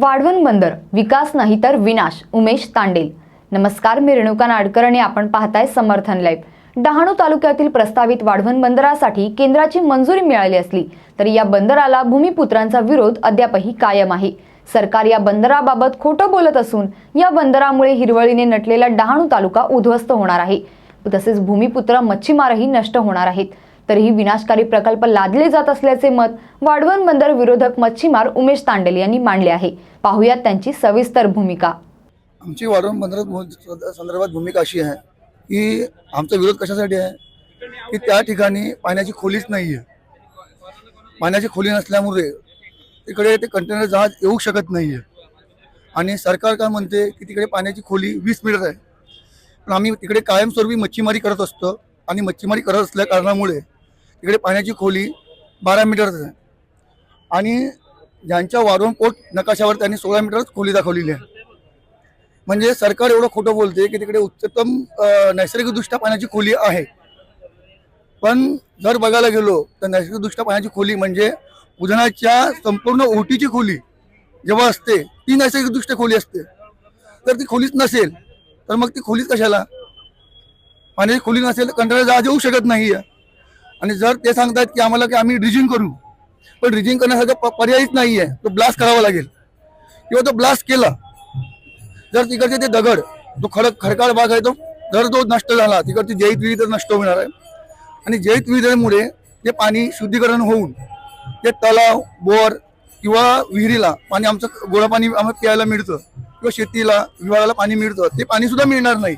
वाढवण बंदर विकास नाही तर विनाश. उमेश तांडेल. नमस्कार मी रेणुका नाडकर आणि आपण पाहताय समर्थन लाईव्ह. डहाणू तालुक्यातील प्रस्तावित वाढवण बंदरासाठी केंद्राची मंजुरी मिळाली असली तरी या बंदराला भूमिपुत्रांचा विरोध अद्यापही कायम आहे. सरकार या बंदराबाबत खोटं बोलत असून या बंदरामुळे हिरवळीने नटलेला डहाणू तालुका उद्ध्वस्त होणार आहे. तसेच भूमिपुत्र मच्छीमारही नष्ट होणार आहेत. तरीही विनाशकारी प्रकल्प लादले जात असल्याचे मत वाढवण बंदर विरोधक मच्छीमार उमेश तांडेल यांनी मांडले आहे. पाहुयात त्यांची सविस्तर भूमिका. आमची वाढवण बंदर भू- संदर्भात भूमिका अशी आहे की आमचा विरोध कशासाठी आहे? की त्या ठिकाणी पाण्याची खोलीच नाही आहे पाण्याची खोली नसल्यामुळे तिकडे ते कंटेनर जहाज येऊ शकत नाही आहे आणि सरकार काय म्हणते की तिकडे पाण्याची खोली वीस मीटर आहे. पण आम्ही तिकडे कायमस्वरूपी मच्छीमारी करत असतो आणि मच्छीमारी करत असल्या कारणामुळे तिकडे पाण्याची खोली बारा मीटरच आहे. आणि ज्यांच्या वारून पोट नकाशावर त्यांनी सोळा मीटरच खोली दाखवलेली आहे. म्हणजे सरकार एवढं खोटं बोलते की तिकडे उच्चतम नैसर्गिकदृष्ट्या पाण्याची खोली आहे. पण जर बघायला गेलो तर नैसर्गिकदृष्ट्या पाण्याची खोली म्हणजे उधनाच्या संपूर्ण ओटीची खोली जेव्हा असते ती नैसर्गिकदृष्ट्या खोली असते. तर ती खोलीच नसेल तर मग ती खोलीच कशाला? पाण्याची खोली नसेल तर कंटाळा जाऊ येऊ शकत नाही आणि जर ते सांगतात की आम्हाला की आम्ही ड्रिजिंग करू पण ड्रिजिंग करण्यासारखा प- पर्यायच नाही आहे तो ब्लास्ट करावा लागेल. किंवा तो ब्लास्ट केला जर तिकडचे ते दगड जो खडक खडकाळ भाग आहे तो जर तो नष्ट झाला तिकडची जैत विहिरी नष्ट होणार आहे. आणि जैत विहिरीमुळे ते पाणी शुद्धीकरण होऊन ते तलाव बोर किंवा विहिरीला पाणी आमचं गोडा पाणी आम्हाला प्यायला मिळतं किंवा शेतीला विभागाला पाणी मिळतं ते पाणी सुद्धा मिळणार नाही.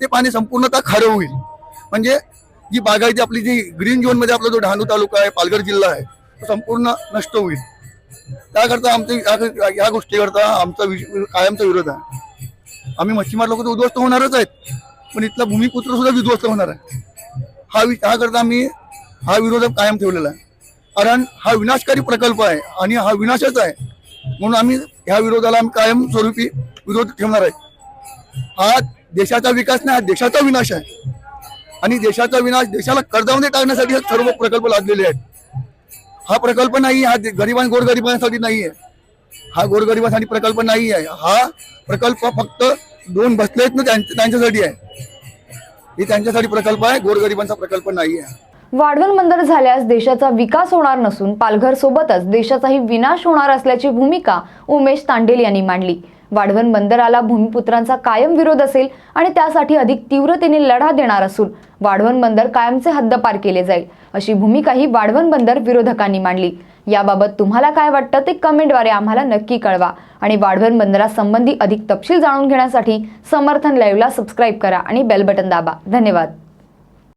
ते पाणी संपूर्णतः खारं होईल. म्हणजे जी बागायती आपली जी ग्रीन झोनमध्ये आपला जो डहाणू तालुका आहे पालघर जिल्हा आहे तो संपूर्ण नष्ट होईल. त्याकरता आमचे या- गोष्टीकरता आमचा कायमचा विरोध आहे. आम्ही मच्छीमार लोक तर उद्ध्वस्त होणारच आहेत पण इथला भूमिपुत्र सुद्धा विध्वस्त होणार आहे. हा वि- त्याकरता आम्ही हा विरोध कायम ठेवलेला आहे. कारण हा विनाशकारी प्रकल्प आहे आणि हा विनाशच आहे. म्हणून आम्ही ह्या विरोधाला आम्ही कायम स्वरूपी विरोध ठेवणार आहे. हा देशाचा विकास नाही हा देशाचा विनाश आहे. आणि देशाचा विनाश देशाला कर्जामध्ये टाकण्यासाठी हे सर्व प्रकल्प लादलेले आहेत. हा प्रकल्प नाही हा गरिबां गोरगरिबांसाठी नाही आहे. हा गोरगरिबांसाठी प्रकल्प नाही आहे. हा प्रकल्प फक्त दोन बसले आहेत ना त्यांच्यासाठी आहे. हे त्यांच्यासाठी प्रकल्प आहे गोरगरिबांचा प्रकल्प नाही आहे. वाढवण बंदर झाल्यास देशाचा विकास होणार नसून पालघर सोबतच देशाचाही विनाश होणार असल्याची भूमिका उमेश तांडेल यांनी मांडली. वाढवण बंदराला भूमिपुत्रांचा कायम विरोध असेल आणि त्यासाठी अधिक तीव्रतेने लढा देणार असून वाढवण बंदर कायमचे हद्दपार केले जाईल अशी भूमिकाही वाढवण बंदर विरोधकांनी मांडली. याबाबत तुम्हाला काय वाटतं ते कमेंटद्वारे आम्हाला नक्की कळवा आणि वाढवण बंदरासंबंधी अधिक तपशील जाणून घेण्यासाठी समर्थन लाईव्हला सबस्क्राईब करा आणि बेल बटन दाबा. धन्यवाद.